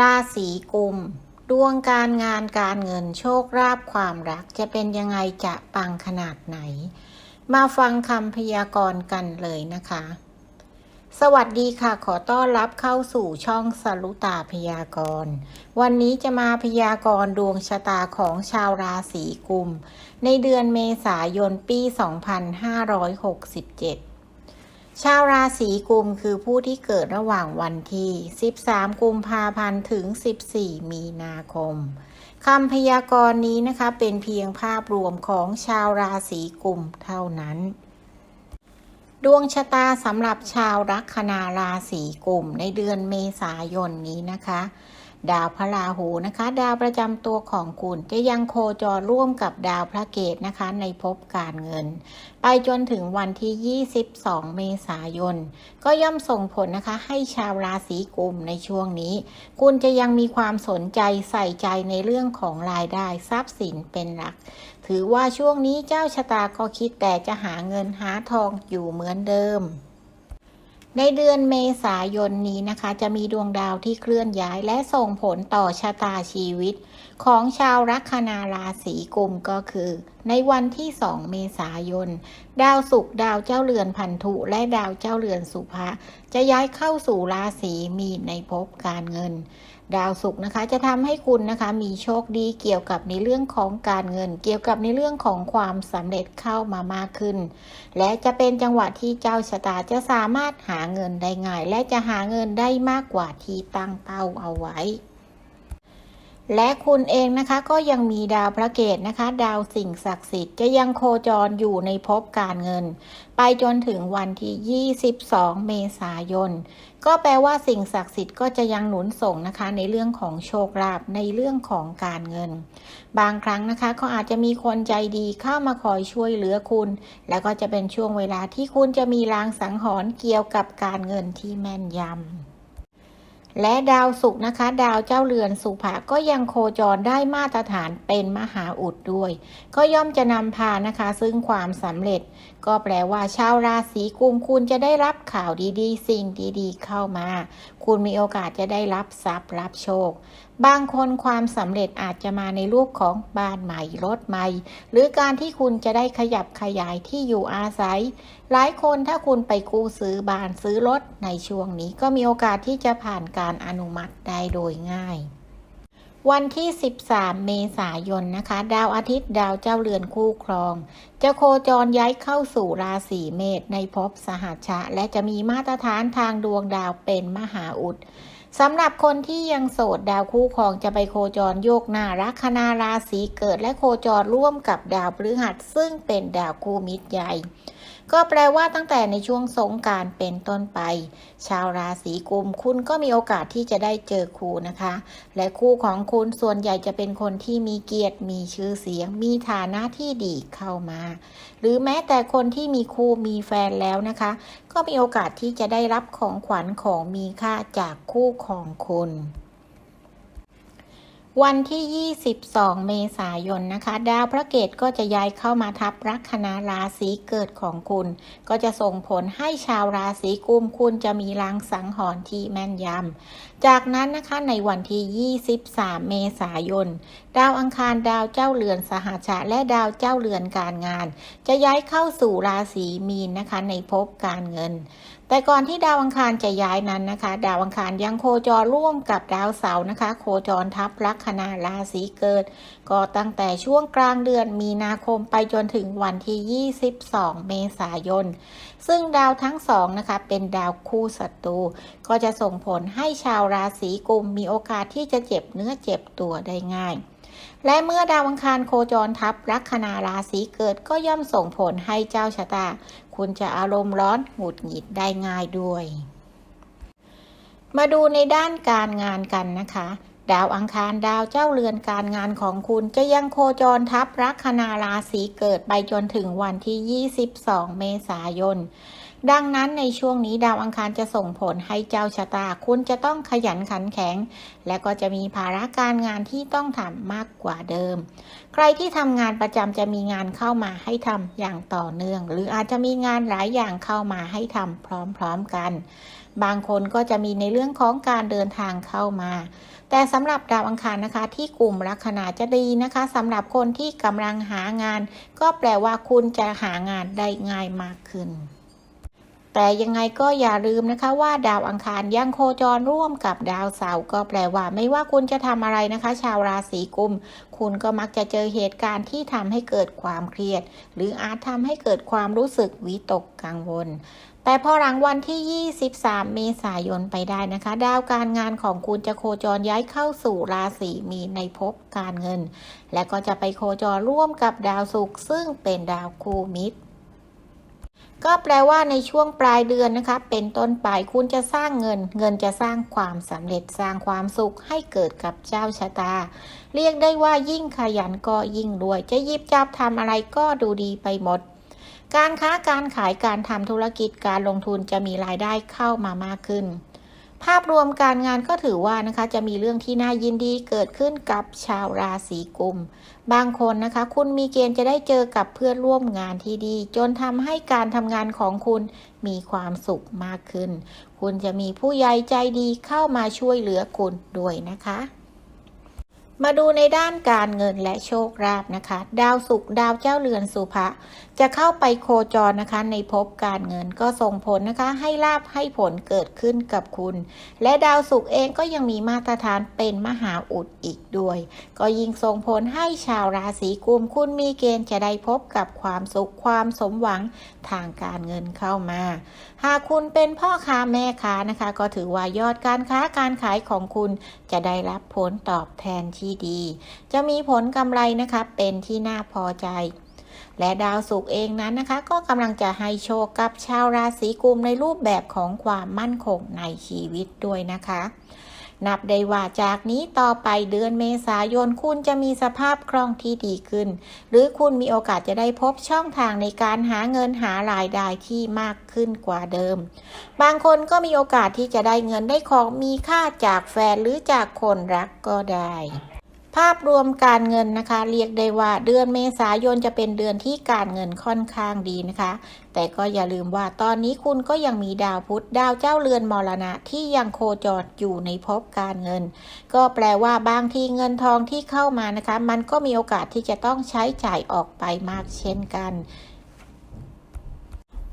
ราศีกุม ดวงการงานการเงินโชคลาภความรักจะเป็นยังไงจะปังขนาดไหน มาฟังคำพยากรณ์กันเลยนะคะ สวัสดีค่ะ ขอต้อนรับเข้าสู่ช่องสรุตาพยากรณ์ วันนี้จะมาพยากรณ์ดวงชะตาของชาวราศีกุม ในเดือนเมษายนปี 2567 ชาวราศีกุมคือผู้ที่เกิดระหว่างวันที่ 13 กุมภาพันธ์ถึง 14 มีนาคมคำพยากรณ์นี้นะคะเป็นเพียงภาพรวมของชาวราศีกุมเท่านั้น ดวงชะตาสำหรับชาวลัคนาราศีกุมในเดือนเมษายนนี้นะคะ ดาวพระราหูนะคะ ดาวประจำตัวของคุณจะยังโคจรร่วมกับดาวพระเกตนะคะ ในภพการเงิน ไปจนถึงวันที่ 22 เมษายน ก็ย่อมส่งผลนะคะ ให้ชาวราศีกุมในช่วงนี้ คุณจะยังมีความสนใจใส่ใจในเรื่องของรายได้ทรัพย์สินเป็นหลัก ถือว่าช่วงนี้เจ้าชะตาก็คิดแต่จะหาเงินหาทองอยู่เหมือนเดิม ในเดือนเมษายนนี้นะคะ จะมีดวงดาวที่เคลื่อนย้ายและส่งผลต่อชะตาชีวิต ของชาวลัคนาราศีกุมก็คือ ในวันที่ 2 เมษายน ดาวศุกร์ดาวเจ้าเรือนพันธุและดาวเจ้าเรือนสุภะจะย้ายเข้าสู่ราศีมีนในภพการเงิน ดาวศุกร์นะคะ จะทำให้คุณนะคะมีโชคดีเกี่ยวกับในเรื่องของการเงิน เกี่ยวกับในเรื่องของความสำเร็จเข้ามามากขึ้น และจะเป็นจังหวะที่เจ้าชะตาจะสามารถหาเงินได้ง่าย และจะหาเงินได้มากกว่าที่ตั้งเป้าเอาไว้ และคุณเองนะคะก็ยังมีดาวพระเกตนะคะ ดาวสิ่งศักดิ์สิทธิ์จะยังโคจรอยู่ในภพการเงิน ไปจนถึงวันที่ 22 เมษายน ก็แปลว่าสิ่งศักดิ์สิทธิ์ก็จะยังหนุนส่งนะคะ ในเรื่องของโชคลาภในเรื่องของการเงิน บางครั้งนะคะเขาอาจจะมีคนใจดีเข้ามาคอยช่วยเหลือคุณ แล้วก็จะเป็นช่วงเวลาที่คุณจะมีลางสังหรณ์เกี่ยวกับการเงินที่แม่นยำ และดาวศุกร์นะคะ ดาวเจ้าเรือนสุภะก็ยังโคจรได้มาตรฐานเป็นมหาอุดด้วย ก็ย่อมจะนำพานะคะ ซึ่งความสำเร็จ ก็แปลว่าชาวราศีกุมคุณจะได้รับข่าวดีๆ สิ่งดีๆ เข้ามา คุณมีโอกาสจะได้รับทรัพย์รับโชค บางคนความสำเร็จอาจจะมาในรูปของบ้านใหม่รถใหม่ หรือการที่คุณจะได้ขยับขยายที่อยู่อาศัยหลายคนถ้าคุณไปกู้ซื้อบ้านซื้อรถในช่วงนี้ก็มีโอกาสที่จะผ่านการอนุมัติได้โดยง่าย วันที่ 13 เมษายนนะคะ ดาวอาทิตย์ดาวเจ้าเรือนคู่ครอง จะโคจรย้ายเข้าสู่ราศีเมษในภพสหัชชะและจะมีมาตรฐานทางดวงดาวเป็นมหาอุดสำหรับคนที่ยังโสดดาวคู่ครองจะไปโคจรโยกหน้าลัคนาราศีเกิดและโคจรร่วมกับดาวพฤหัสซึ่งเป็นดาวคู่มิตรใหญ่ ก็แปลว่าตั้งแต่ในช่วงสงการเป็นต้นไป ชาวราศีกุมคุณก็มีโอกาสที่จะได้เจอคู่นะคะ และคู่ของคุณส่วนใหญ่จะเป็นคนที่มีเกียรติ มีชื่อเสียง มีฐานะที่ดีเข้ามา หรือแม้แต่คนที่มีคู่มีแฟนแล้วนะคะ ก็มีโอกาสที่จะได้รับของขวัญของมีค่าจากคู่ของคุณ วันที่ 22 เมษายนนะคะ ดาวพระเกตก็จะย้ายเข้ามาทับลัคนาราศีเกิดของคุณ ก็จะส่งผลให้ชาวราศีกุมคุณจะมีลางสังหรณ์ที่แม่นยำจากนั้นนะคะในวันที่ 23 เมษายน ดาวอังคารดาวเจ้าเรือนสหชะและดาวเจ้าเรือนการงาน จะย้ายเข้าสู่ราศีมีนนะคะในภพการเงิน แต่ก่อนที่ดาวอังคารจะย้ายนั้นนะคะ ดาวอังคารยังโคจรร่วมกับดาวเสาร์นะคะ โคจรทับลัคนาราศีเกิด ก็ตั้งแต่ช่วงกลางเดือนมีนาคมไปจนถึงวันที่ 22 เมษายน ซึ่งดาวทั้งสองนะคะ เป็นดาวคู่ศัตรูก็จะส่งผลให้ชาวราศีกุมมีโอกาสที่จะเจ็บเนื้อเจ็บตัวได้ง่ายและเมื่อดาวอังคารโคจรทับลัคนาราศีเกิดก็ย่อมส่งผลให้เจ้าชะตา คุณจะอารมณ์ร้อนหงุดหงิดได้ง่ายด้วย มาดูในด้านการงานกันนะคะ ดาวอังคารดาวเจ้าเรือนการงานของคุณจะยังโคจรทับลัคนาราศีเกิดไปจนถึงวันที่ 22 เมษายน ดังนั้นในช่วงนี้ดาวอังคารจะส่งผลให้เจ้าชะตา คุณจะต้องขยันขันแข็ง และก็จะมีภาระการงานที่ต้องทำมากกว่าเดิม ใครที่ทำงานประจำจะมีงานเข้ามาให้ทำอย่างต่อเนื่อง หรืออาจจะมีงานหลายอย่างเข้ามาให้ทำพร้อมๆกัน บางคนก็จะมีในเรื่องของการเดินทางเข้ามา แต่สำหรับดาวอังคารนะคะ ที่กลุ่มลัคนาจะดีนะคะสำหรับคนที่กำลังหางาน ก็แปลว่าคุณจะหางานได้ง่ายมากขึ้น แต่ยังไงก็อย่าลืมนะคะว่าดาวอังคารยังโคจรร่วมกับดาวเสาร์ก็แปลว่า ไม่ว่าคุณจะทำอะไรนะคะ ชาวราศีกุม คุณก็มักจะเจอเหตุการณ์ที่ทำให้เกิดความเครียด หรืออาจทำให้เกิดความรู้สึกวิตกกังวลแต่พอหลังวันที่ 23 เมษายนไปได้นะคะ ดาวการงานของคุณจะโคจรย้ายเข้าสู่ราศีมีในภพการเงิน และก็จะไปโคจรร่วมกับดาวศุกร์ซึ่งเป็นดาวคู่มิตร ก็แปลว่าในช่วงปลายเดือนนะคะ เป็นต้นไปคุณจะสร้างเงิน เงินจะสร้างความสำเร็จสร้างความสุขให้เกิดกับเจ้าชะตา เรียกได้ว่ายิ่งขยันก็ยิ่งรวย จะยิบจับทำอะไรก็ดูดีไปหมด การค้าการขายการทำธุรกิจการลงทุนจะมีรายได้เข้ามามากขึ้น ภาพรวมการงานก็ถือว่านะคะจะมีเรื่องที่น่ายินดีเกิดขึ้นกับชาวราศีกุม บางคนนะคะ คุณมีเกณฑ์จะได้เจอกับเพื่อนร่วมงานที่ดี จนทำให้การทำงานของคุณมีความสุขมากขึ้น คุณจะมีผู้ใหญ่ใจดีเข้ามาช่วยเหลือคุณด้วยนะคะมาดูในด้านการเงินและโชคลาภนะคะ ดาวศุกร์ดาวเจ้าเรือนสุภะ จะเข้าไปโคจรนะคะในภพการเงินก็ส่งผลนะคะให้ลาภให้ผลเกิดขึ้นกับคุณ และดาวศุกร์เองก็ยังมีมาตรฐานเป็นมหาอุดอีกด้วย ก็ยิ่งส่งผลให้ชาวราศีกุมคุณมีเกณฑ์จะได้พบกับความสุขความสมหวังทางการเงินเข้ามา หากคุณเป็นพ่อค้าแม่ค้านะคะ ก็ถือว่ายอดการค้าการขายของคุณจะได้รับผลตอบแทนที่ดี จะมีผลกำไรนะคะเป็นที่น่าพอใจ และดาวศุกร์เองนั้นนะคะ ก็กำลังจะให้โชคกับชาวราศีกุมในรูปแบบของความมั่นคงในชีวิตด้วยนะคะ นับได้ว่าจากนี้ต่อไปเดือนเมษายนคุณจะมีสภาพคล่องที่ดีขึ้น หรือคุณมีโอกาสจะได้พบช่องทางในการหาเงินหารายได้ที่มากขึ้นกว่าเดิม บางคนก็มีโอกาสที่จะได้เงินได้ของมีค่าจากแฟนหรือจากคนรักก็ได้ ภาพรวมการเงินนะคะ เรียกได้ว่าเดือนเมษายนจะเป็นเดือนที่การเงินค่อนข้างดีนะคะ แต่ก็อย่าลืมว่าตอนนี้คุณก็ยังมีดาวพุธดาวเจ้าเรือนมรณะที่ยังโคจรอยู่ในภพการเงิน ก็แปลว่าบางทีเงินทองที่เข้ามานะคะ มันก็มีโอกาสที่จะต้องใช้จ่ายออกไปมากเช่นกัน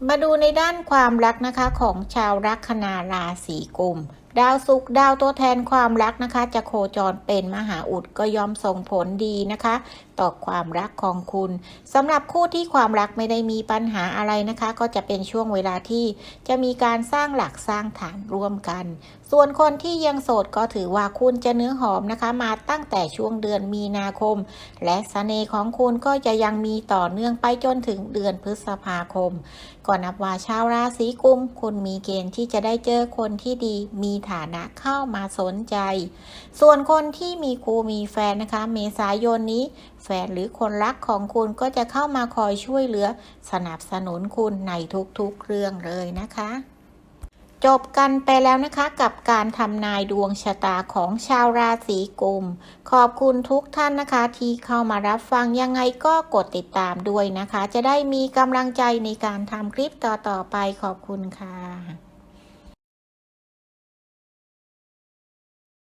มาดูในด้านความรักนะคะของชาวลัคนาราศีกุม ดาวศุกร์ดาวตัวแทนความรักนะคะ จะโคจรเป็นมหาอุดก็ย่อมส่งผลดีนะคะ ต่อความรักของคุณสำหรับคู่ที่ความรักไม่ได้มีปัญหาอะไรนะคะ ก็จะเป็นช่วงเวลาที่จะมีการสร้างหลักสร้างฐานร่วมกัน ส่วนคนที่ยังโสดก็ถือว่าคุณจะเนื้อหอมนะคะ มาตั้งแต่ช่วงเดือนมีนาคม และสเสน่ห์ของคุณก็จะยังมีต่อเนื่องไปจนถึงเดือนพฤษภาคม ก่อนนับว่าชาวราศีกุมคุณมีเกณฑ์ที่จะได้เจอคนที่ดีมีฐานะเข้ามาสนใจ ส่วนคนที่มีคู่มีแฟนนะคะ เมษายนนี้ แฟนหรือคนรักของคุณก็จะเข้ามาคอยช่วยเหลือ สนับสนุนคุณในทุกๆเรื่องเลยนะคะจบกันไปแล้วนะคะกับการทำนายดวงชะตาของชาวราศีกุม ขอบคุณทุกท่านนะคะ ที่เข้ามารับฟังยังไงก็กดติดตามด้วยนะคะ จะได้มีกำลังใจในการทำคลิปต่อๆไปขอบคุณค่ะ